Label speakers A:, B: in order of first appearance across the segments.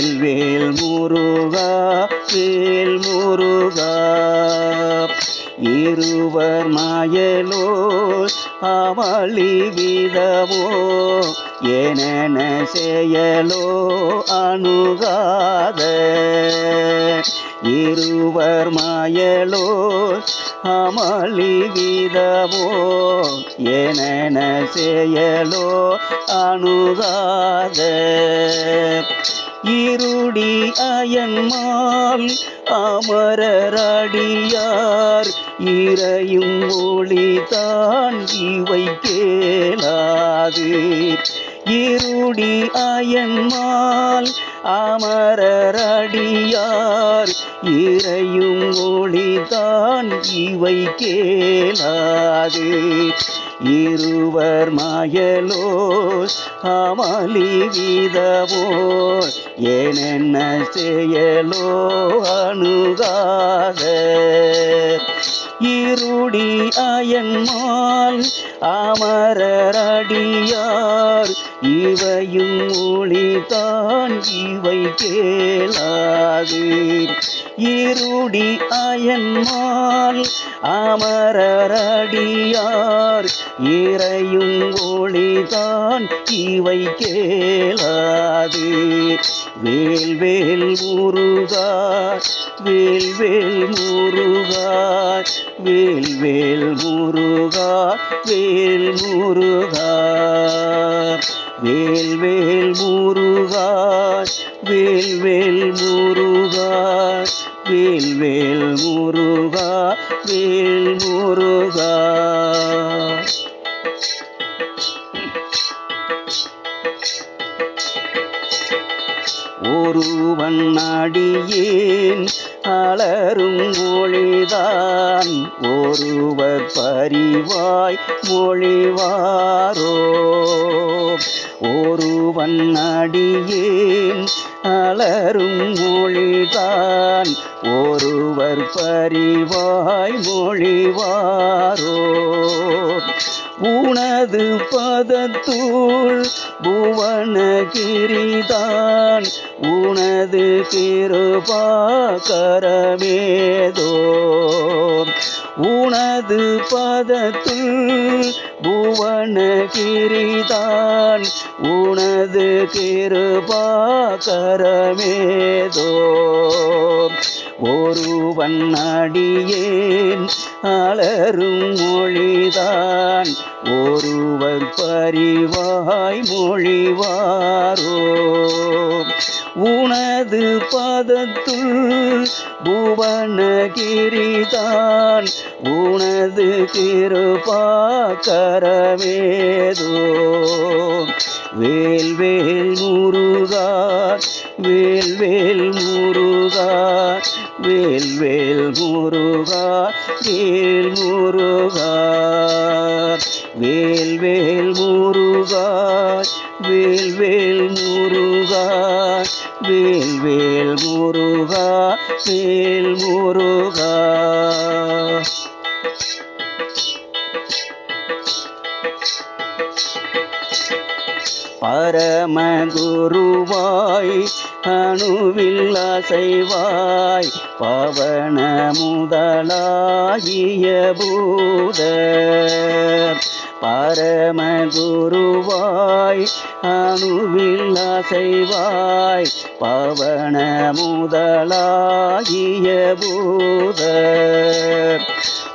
A: வேல் முருகா வேல் முருகா. இருவர் மாயலோ அவளி விதவோ எனன செயலோ அணுகாத. இருவர் மாயலோ அமளி விதவோ எனன செயலோ அணுகாத. இருடி அயன்மால் அமரராடியார் இறையும் ஒளிதான் இவை கேளாது. இருடி அயன்மால் அமரரடியார் இறையும் ஒளிதான் இவை கேளாது. இருவர் மாயலோ அமளி வீதமோ ஏனென்ன செயலோ அணுகாத. இருடி அயன்மால் அமரடியார் இவையும் ஒளிதான் இவை கேளாது. இருடி அயன்மால் அமரடியார் இறையும் ஒளிதான் இவை கேளாது. வேல்வேல் முருகா வேல்வேல் முருகா வேல்வேல் முருகா வேல் முருகா. வேல்வேல் முருகா வேல்வேல் முருகா ஒருவன் அடியேன் அலரும் மொழிதான். ஒருவர் பரிவாய் மொழிவாரோ? ஒருவன் அடியேன் அலரும் மொழிதான். ஒருவர் பரிவாய் மொழிவாரோ? உனது பதத்தூள் புவனகிரிதான். உனது கிருபாகரமேதோ. உனது பதத்துள் புவனகிரிதான். உனது கிருபாகரமேதோ. ஒருவன் அடியேன் அலரும் மொழிதான். ஒருவர் பரிவாய் மொழிவாரோ. உனது பதத்துள் புவனகிரிதான். உனது கிருபாகரமேதோ வேல்வேல் முருகா வேல்வேல் முருகா வேல் முருகா வேல் முருகா. வேல் முருகா வேல்வேல் முருகா. வேல் முருகா வேல் முருகா. பரமகுருவாய் அணுவில் அசைவாய் பவன முதலாகிய பூத பரமகுருவாய் அணுவில்லா செய்வாய் பவன முதலாகிய பூத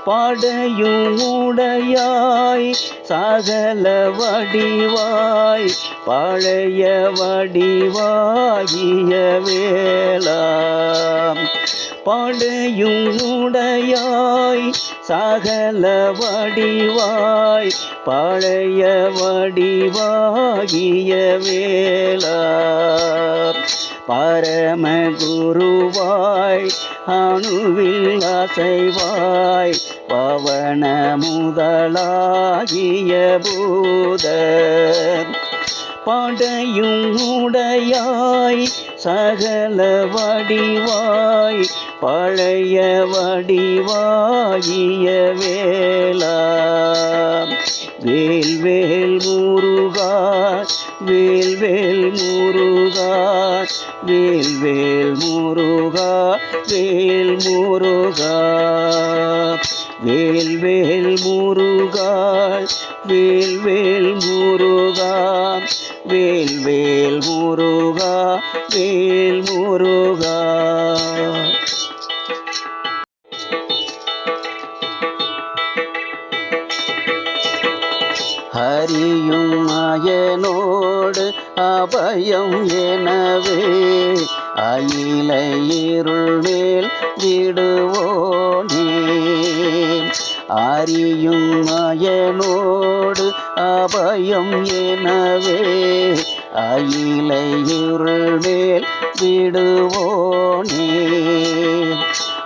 A: படையும் உடையாய் சகல வடிவாய் பழைய வடிவாகிய வேளாம். பாடையும் உடையாய் சகல வடிவாய் பழைய வடிவாகிய வேளா பரம குருவாய் அணுவில் அசைவாய் பவன முதலாகிய பூத படையும் உடையாய் சகல வடிவாய் பழைய வடிவாயிய வேளா. வேல் வேல் முருகா வேல் வேல் முருகா வேல் வேல் முருகா வேல் முருகா. வேல் வேல் முருகா வேல் வேல் முருகா வேல் வேல் முருகா வேல் முருகா. ஹரியும் மயனோடு அபயம் எனவே அயில இருள் மேல் விடுவோனே. ஆரியும் மயனோடு அபயம் ஏ அயில விடுவோனே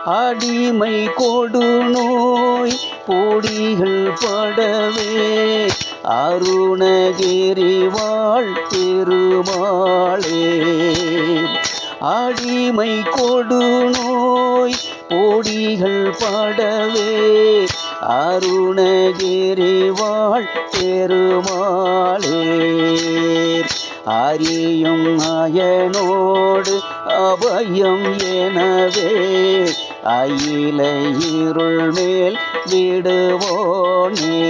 A: அடிமை கொடு நோய் பொடிகள் படவே. அருணகிரி வாழ் பெருமாளே அடிமை கொடு நோய் பொடிகள் படவே. அருணகிரி வாழ் பெருமாளே அறியும் அயனோடு அபயம் எனவே அயில இருள் மேல் விடுவோனே.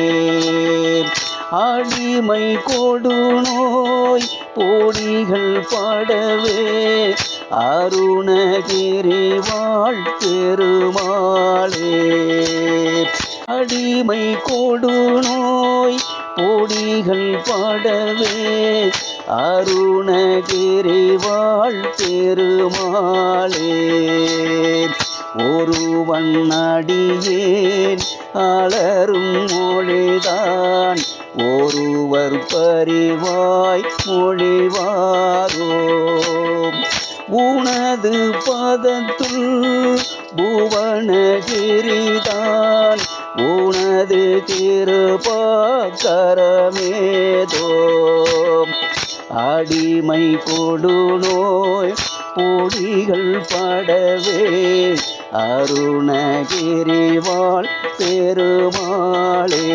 A: அடிமை கொடு நோய் பொடிகள் படவே அருணகிரி வாழ் பெருமாளே. அடிமை கொடு நோய் பொடிகள் படவே அருணகிரி வாழ் பெருமாளே. ஒருவன் அடியேன் அலரும் மொழிதான். ஒருவர் பரிவாய் மொழிவாரோ. உனது பதத்துள் புவனகிரிதான். உனது திருபாக்கரமேதோ அடிமை கொடு நோய் பொடிகள் படவே. அருணகிரிவாள் பெருமாளே.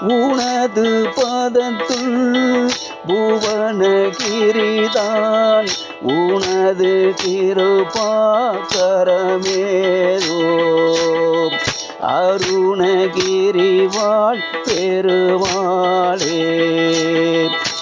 A: உனது பதத்துள் புவனகிரிதான் உனது திருப்பாக்கரமேதோ அருணகிரிவாள் பெருமாளே.